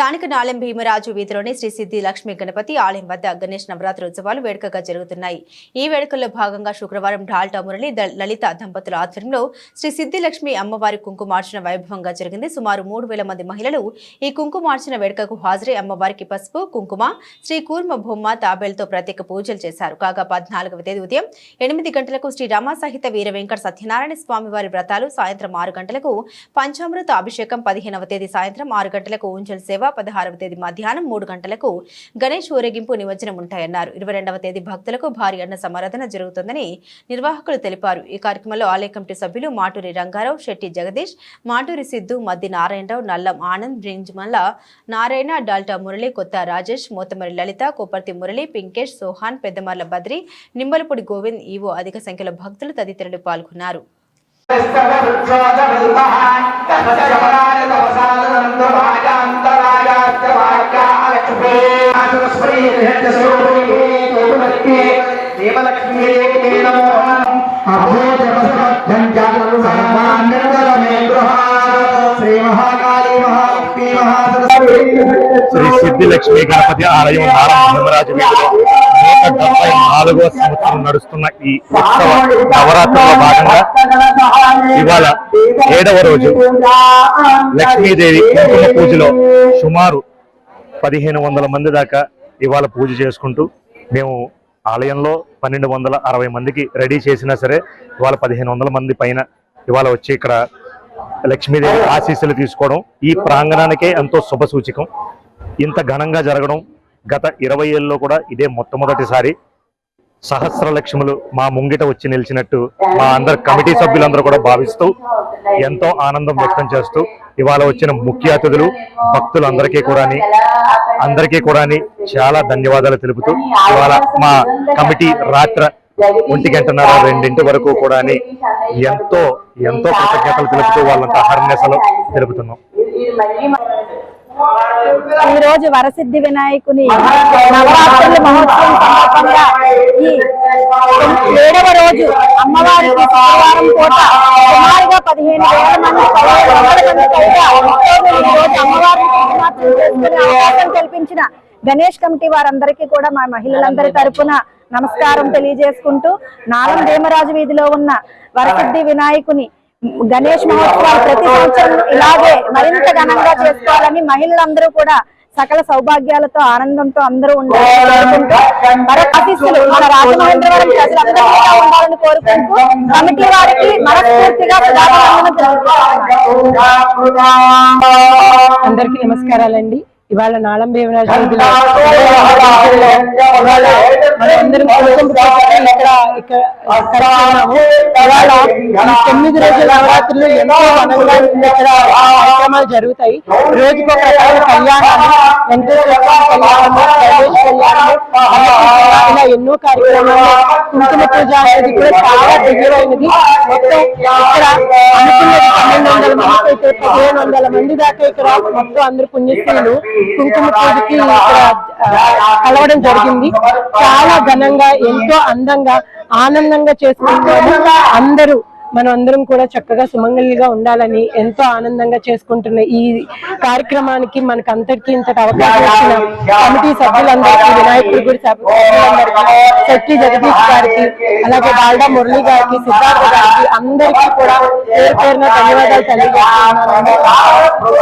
స్థానిక నాలెం భీమరాజు వీధిలోని శ్రీ సిద్ధి లక్ష్మీ గణపతి ఆలయం వద్ద గణేష్ నవరాత్రి ఉత్సవాలు వేడుకగా జరుగుతున్నాయి. ఈ వేడుకల్లో భాగంగా శుక్రవారం ఢాల్టా మురళి లలిత దంపతుల ఆధ్వర్యంలో శ్రీ సిద్ధి లక్ష్మి అమ్మవారి కుంకుమార్చన వైభవంగా జరిగింది. సుమారు మూడు వేల మంది మహిళలు ఈ కుంకుమార్చన వేడుకకు హాజరై అమ్మవారికి పసుపు కుంకుమ శ్రీ కూర్మ బొమ్మ తాబేలతో ప్రత్యేక పూజలు చేశారు. కాగా పద్నాలుగవ తేదీ ఉదయం ఎనిమిది గంటలకు శ్రీ రామ సహిత వీర వెంకట సత్యనారాయణ స్వామి వారి వ్రతాలు సాయంత్రం ఆరు గంటలకు పంచామృత అభిషేకం పదిహేనవ తేదీ సాయంత్రం ఆరు గంటలకు ఊంచల్ సేవ పదహారవ తేదీ మధ్యాహ్నం మూడు గంటలకు గణేష్ ఊరేగింపు నిమజ్జనం ఉంటాయన్నారు. ఇరవై రెండవ తేదీ భక్తులకు భారీ అన్న సమారాధన జరుగుతుందని నిర్వాహకులు తెలిపారు. ఈ కార్యక్రమంలో ఆలయ కమిటీ సభ్యులు మాటూరి రంగారావు శెట్టి జగదీష్ మాటూరి సిద్ధు మద్ది నారాయణరావు నల్లం ఆనంద్ బ్రింజ్మల్ల నారాయణ డాల్టా మురళి కొత్త రాజేష్ మోతమరి లలిత కొప్పర్తి మురళి పింకేష్ సోహాన్ పెద్దమర్ల బద్రి నిమ్మలపూడి గోవింద్ ఈవో అధిక సంఖ్యలో భక్తులు తదితరులు పాల్గొన్నారు. శ్రీ సిద్ధిలక్ష్మీ గణపతి ఆలయం నారాయణ ధర్మరాజు వీధిలో నూట డెబ్బై నాలుగవ సంవత్సరం నడుస్తున్న ఈ ఉత్సవ నవరాత్రిలో భాగంగా ఇవాళ ఏడవ రోజు లక్ష్మీదేవి కుంకుమ పూజలో సుమారు పదిహేను వందల మంది దాకా ఇవాళ పూజ చేసుకుంటూ మేము ఆలయంలో పన్నెండు వందల అరవై మందికి రెడీ చేసినా సరే ఇవాళ పదిహేను వందల మంది పైన ఇవాళ వచ్చి ఇక్కడ లక్ష్మీదేవి ఆశీస్సులు తీసుకోవడం ఈ ప్రాంగణానికే ఎంతో శుభ సూచకం ఇంత ఘనంగా జరగడం గత ఇరవై ఏళ్ళలో కూడా ఇదే మొట్టమొదటిసారి. సహస్ర లక్ష్ములు మా ముంగిట వచ్చి నిలిచినట్టు మా అందరు కమిటీ సభ్యులందరూ కూడా భావిస్తూ ఎంతో ఆనందం వ్యక్తం చేస్తూ ఇవాళ వచ్చిన ముఖ్య అతిథులు భక్తులందరికీ కూడా అందరికీ కూడా చాలా ధన్యవాదాలు తెలుపుతూ ఇవాళ మా కమిటీ రాత్ర ఒంటి గంటన్నర రెండింటి వరకు కూడా ఎంతో ఎంతో కృతజ్ఞతలు తెలుపుతూ వాళ్ళంతా హర్నేసలు తెలుపుతున్నాం. ఈ రోజు వరసిద్ధి వినాయకుని నవరాత్రుల మహోత్సవం సందర్భంగా ఈ ఏడవ రోజు అమ్మవారికి శుక్రవారం పూట సుమారుగా పదిహేను వేల మంది పదిహేను వందల మంది పైగా భక్తులు ఈ రోజు అమ్మవారిని చేసుకునే అవకాశం కల్పించిన గణేష్ కమిటీ వారందరికీ కూడా మా మహిళలందరి తరపున నమస్కారం తెలియజేసుకుంటూ నాలం భీమరాజు వీధిలో ఉన్న వరసిద్ధి వినాయకుని గణేష్ మహోత్సవాలు ప్రతి సంవత్సరం ఇలాగే మరింత ఘనంగా చేసుకోవాలని మహిళలందరూ కూడా సకల సౌభాగ్యాలతో ఆనందంతో అందరూ ఉండాలని కోరుకుంటూ మన రాజమహేంద్రవరం ప్రజలందరూ ఉండాలని కోరుకుంటూ కమిటీ వారికి మనస్ఫూర్తిగా అందరికీ నమస్కారాలండి. ఇవాళ నాళం తొమ్మిది రోజుల నవరాత్రులు ఎంతో కార్యక్రమాలు జరుగుతాయి. రోజుకు ఒక రకమైన కళ్యాణాలు కళ్యాణము ఇలా ఎన్నో కార్యక్రమాలు కుంకుమ పూజ అనేది కూడా చాలా దివ్యమైనది మొత్తం ఇక్కడ అనుకున్నది పన్నెండు వందల మంది పదిహేను వందల మంది దాకా ఇక్కడ మొత్తం అందరు పుణ్యస్త్రీలు కుంకుమ పూజకి కలవడం జరిగింది. చాలా ఘనంగా ఎంతో అందంగా ఆనందంగా చేసుకుంటున్నాము అందరూ మనం అందరం కూడా చక్కగా సుమంగళిగా ఉండాలని ఎంతో ఆనందంగా చేసుకుంటున్న ఈ కార్యక్రమానికి మనకు అందరికీ ఇంతటి అవకాశం ఇచ్చిన కమిటీ సభ్యులందరికీ వినాయకుడి గుడి సభ్యులందరికీ శెట్టి జగదీష్ గారికి అలాగే బాల్డా మురళి గారికి సిద్ధార్థ గారికి అందరికీ కూడా పేరు పేరున ధన్యవాదాలు తెలియజేస్తున్నాను.